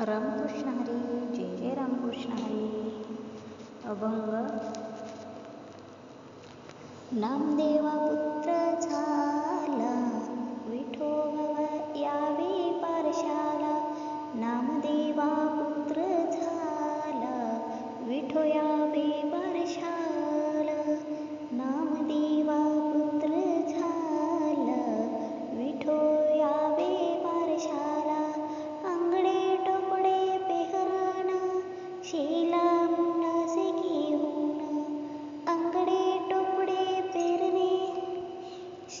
रामकृष्ण हरी जय जय रामकृष्ण हरी. अभंग. नामदेवा पुत्र झाला विठोबा यावे पारशाला. नामदेवा पुत्र झाला विठो यावे पारशाला.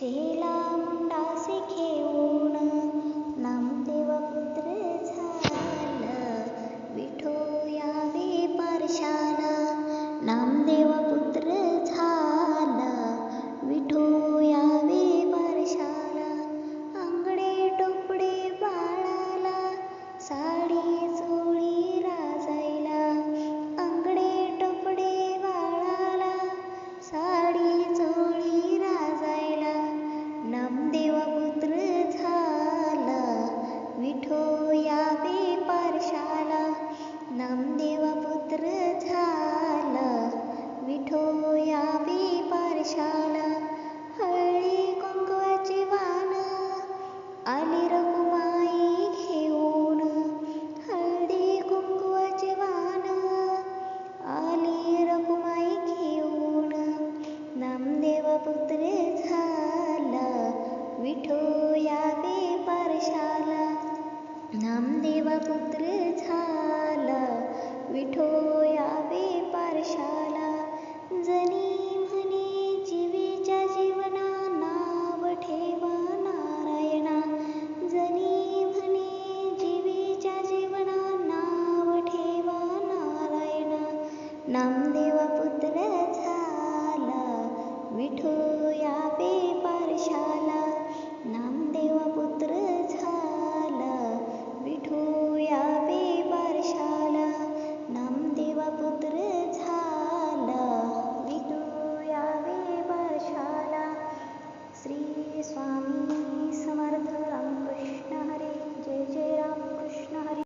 शेला मुंडासे घेऊन नामदेव पुत्र झाला विठो यावे पारशाला नामदेव पुत्र झाला विठोया पारशाला हळी कुंकवाची वान आली रघुमाई घेऊन हळदी कुंकवाची वान आली रघुमाई घेऊन नामदेव पुत्र झाला विठोया पारशाला नामदेव पारशाला जनी म्हणे जीवेच्या जीवना नाव ठेवा नारायणा. जनी म्हणे जीवेच्या जीवना नाव ठेवा नारायणा. नामदेव पुत्र झाला विठो